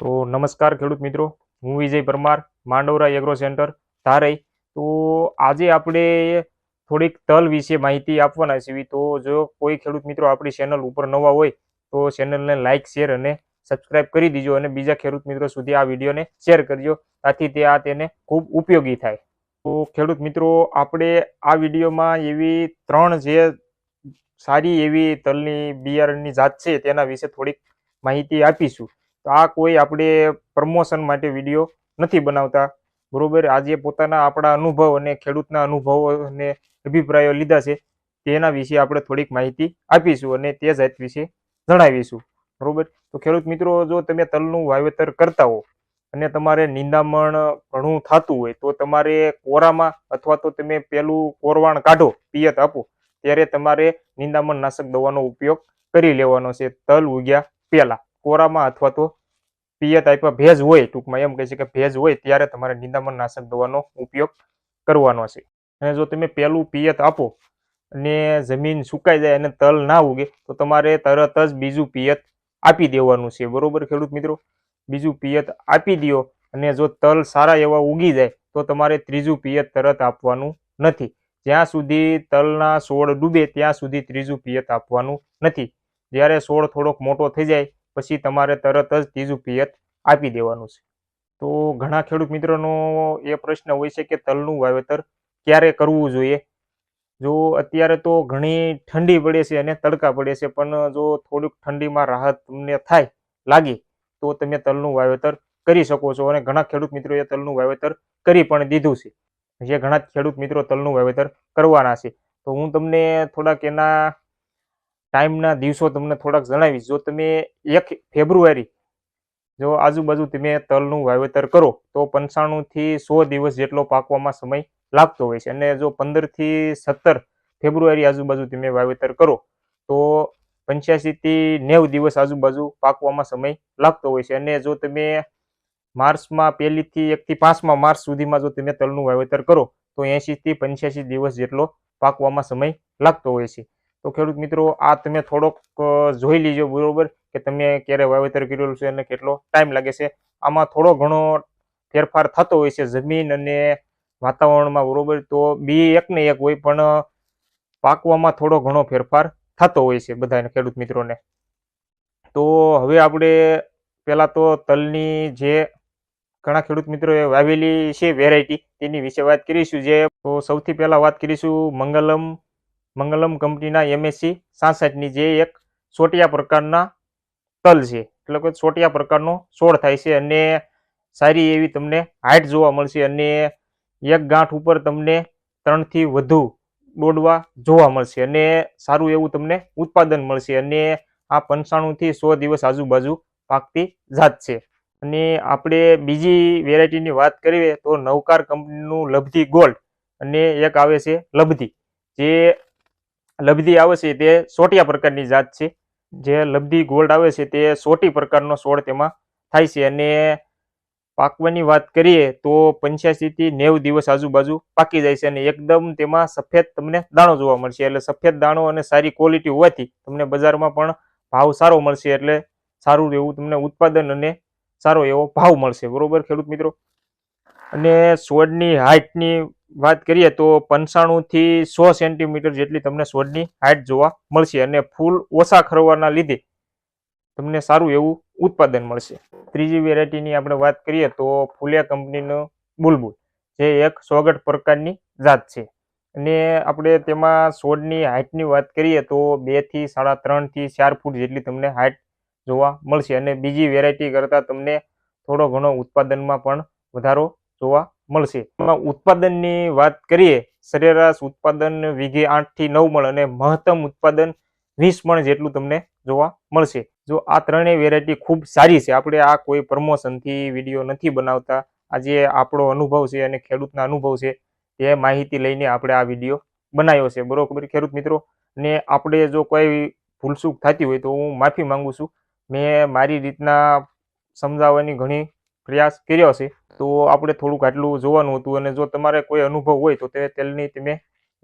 તો નમસ્કાર ખેડૂત મિત્રો. હું વિજય પરમાર માંડવરા એગ્રો સેન્ટર ધારઈ. તો આજે આપણે થોડીક તલ વિશે માહિતી આપવાના છીએ. તો જો કોઈ ખેડૂત મિત્રો આપણી ચેનલ ઉપર નવા હોય, તો ચેનલને લાઇક શેર અને સબસ્ક્રાઇબ કરી દીજો અને બીજા ખેડૂત મિત્રો સુધી આ વિડીયોને શેર કરજો. તાથી તે આ તેને ખૂબ ઉપયોગી થાય. તો ખેડૂત મિત્રો, આપણે આ વિડીયોમાં એવી ત્રણ જે સારી એવી તલની, બિયારણની જાત છે, તેના વિશે થોડીક માહિતી આપીશું. આ કોઈ આપણે પ્રમોશન માટે વીડિયો નથી બનાવતા. બરોબર? આજે પોતાના આપણા અનુભવ અને ખેડૂતના અનુભવો અને અભિપ્રાયો લીધા છે. તેના વિશે આપણે થોડીક માહિતી આપીશું અને તે જાત વિશે જણાવીશું. બરોબર? તો ખેડૂત મિત્રો, જો તમે તલનું વાવેતર કરતા હો અને તમારે નિંદામણ ઘણું થતું હોય, તો તમારે કોરામાં અથવા તો તમે પેલું કોરવાણ કાઢો, પિયત આપો, ત્યારે તમારે નિંદામણ નાશક દવાનો ઉપયોગ કરી લેવાનો છે. તલ ઉગ્યા પહેલા. કોરામાં અથવા તો પિયત આપ્યા, ભેજ હોય, ટૂંકમાં એમ કહે છે કે ભેજ હોય, ત્યારે તમારે નિંદામણ નાશક દવાનો ઉપયોગ કરવાનો છે. અને જો તમે પહેલું પિયત આપો અને જમીન સુકાઈ જાય અને તલ ના ઉગે, તો તમારે તરત જ બીજું પિયત આપી દેવાનું છે. બરોબર ખેડૂત મિત્રો? બીજું પિયત આપી દ્યો અને જો તલ સારા એવા ઉગી જાય, તો તમારે ત્રીજું પિયત તરત આપવાનું નથી. જ્યાં સુધી તલના છોડ ડૂબે, ત્યાં સુધી ત્રીજું પિયત આપવાનું નથી. જ્યારે છોડ થોડોક મોટો થઈ જાય પછી તમારે તરત જ ત્રીજું પિયત આપી દેવાનું છે. તો ઘણા ખેડૂત મિત્રોનો એ પ્રશ્ન હોય છે કે તલનું વાવેતર ક્યારે કરવું જોઈએ? જો અત્યારે તો ઘણી ઠંડી પડે છે અને તડકા પડે છે, પણ જો થોડીક ઠંડીમાં રાહત તમને થાય લાગે, તો તમે તલનું વાવેતર કરી શકો છો અને ઘણા ખેડૂત મિત્રોએ તલનું વાવેતર કરી પણ દીધું છે. જે ઘણા ખેડૂત મિત્રો તલનું વાવેતર કરવાના છે. તો હું તમને થોડાક એના ટાઈમના દિવસો તમને થોડાક જણાવીશ. જો તમે એક ફેબ્રુઆરી જો આજુબાજુ તમે તલનું વાવેતર કરો, તો પંચાણુંથી સો દિવસ જેટલો પાકવામાં સમય લાગતો હોય છે. અને જો પંદરથી સત્તર ફેબ્રુઆરી આજુબાજુ તમે વાવેતર કરો, તો પંચ્યાસીથી નેવ દિવસ આજુબાજુ પાકવામાં સમય લાગતો હોય છે. અને જો તમે માર્ચમાં પહેલીથી એકથી પાંચમા માર્ચ સુધીમાં જો તમે તલનું વાવેતર કરો, તો એંશીથી પંચ્યાસી દિવસ જેટલો પાકવામાં સમય લાગતો હોય છે. તો ખેડૂત મિત્રો, આ તમે થોડોક જોઈ લીજો બરોબર કે તમે ક્યારે વાવેતર કરેલું છે અને કેટલો ટાઈમ લાગે છે. આમાં થોડો ઘણો ફેરફાર થતો હોય છે જમીન અને વાતાવરણમાં બરોબર. તો બી એક ને એક હોય પણ પાકવામાં થોડો ઘણો ફેરફાર થતો હોય છે બધાને ખેડૂત મિત્રોને. તો હવે આપણે પહેલાં તો તલની જે ઘણા ખેડૂત મિત્રોએ વાવેલી છે વેરાયટી તેની વિશે વાત કરીશું જે, તો સૌથી પહેલાં વાત કરીશું મંગલમ મંગલમ કંપનીના એમએસસી સાસઠની જે એક સોટિયા પ્રકારના તલ છે, એટલે કે સોટિયા પ્રકારનો છોડ થાય છે અને સારી એવી તમને હાઇટ જોવા મળશે અને એક ગાંઠ ઉપર તમને ત્રણથી વધુ દોડવા જોવા મળશે અને સારું એવું તમને ઉત્પાદન મળશે અને આ પંચાણુંથી સો દિવસ આજુબાજુ પાકતી જાત છે. અને આપણે બીજી વેરાયટીની વાત કરીએ તો નવકાર કંપનીનું લબ્ધી ગોલ્ડ અને એક આવે છે લબ્ધી જે લબ્ધી આવે છે તે સોટિયા પ્રકારની જાત છે. જે લબ્ધી ગોલ્ડ આવે છે તે સોટી પ્રકારનો છોડ તેમાં થાય છે. અને પાકવાની વાત કરીએ તો પંચ્યાસીથી નેવ દિવસ આજુબાજુ પાકી જાય છે અને એકદમ તેમાં સફેદ તમને દાણો જોવા મળશે. એટલે સફેદ દાણો અને સારી ક્વોલિટી હોવાથી તમને બજારમાં પણ ભાવ સારો મળશે. એટલે સારું એવું તમને ઉત્પાદન અને સારો એવો ભાવ મળશે. બરોબર ખેડૂત મિત્રો? અને સોડની હાઇટની વાત કરીએ તો પંચાણુંથી સો સેન્ટીમીટર જેટલી તમને સોડની હાઇટ જોવા મળશે અને ફૂલ ઓછા ખરવાના લીધે તમને સારું એવું ઉત્પાદન મળશે. ત્રીજી વેરાયટીની આપણે વાત કરીએ તો ફૂલિયા કંપનીનો બુલબુલ, જે એક સોગઠ પ્રકારની જાત છે. અને આપણે તેમાં સોડની હાઇટની વાત કરીએ તો બેથી સાડા ત્રણથી ચાર ફૂટ જેટલી તમને હાઇટ જોવા મળશે અને બીજી વેરાયટી કરતાં તમને થોડો ઘણો ઉત્પાદનમાં પણ વધારો જોવા મળશે. એમાં ઉત્પાદનની વાત કરીએ, સરેરાશ ઉત્પાદન વીઘે આઠથી નવ મણ અને મહત્તમ ઉત્પાદન વીસ મણ જેટલું તમને જોવા મળશે. જો આ ત્રણેય વેરાયટી ખૂબ સારી છે, આપણે આ કોઈ પ્રમોશનથી વીડિયો નથી બનાવતા. આજે આપણો અનુભવ છે અને ખેડૂતના અનુભવ છે તે માહિતી લઈને આપણે આ વીડિયો બનાવ્યો છે. બરોબર? ખેડૂત મિત્રો, ને આપણે જો કોઈ ભૂલચૂક થતી હોય તો હું માફી માંગુ છું. મેં મારી રીતના સમજાવવાની ઘણી પ્રયાસ કર્યો છે, તો આપણે થોડુંક આટલું જોવાનું હતું અને જો તમારે કોઈ અનુભવ હોય તો તે તેલની તમે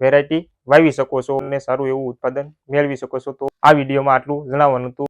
વેરાયટી વાવી શકો છો અને સારું એવું ઉત્પાદન મેળવી શકો છો. તો આ વિડીયોમાં આટલું જણાવવાનું હતું.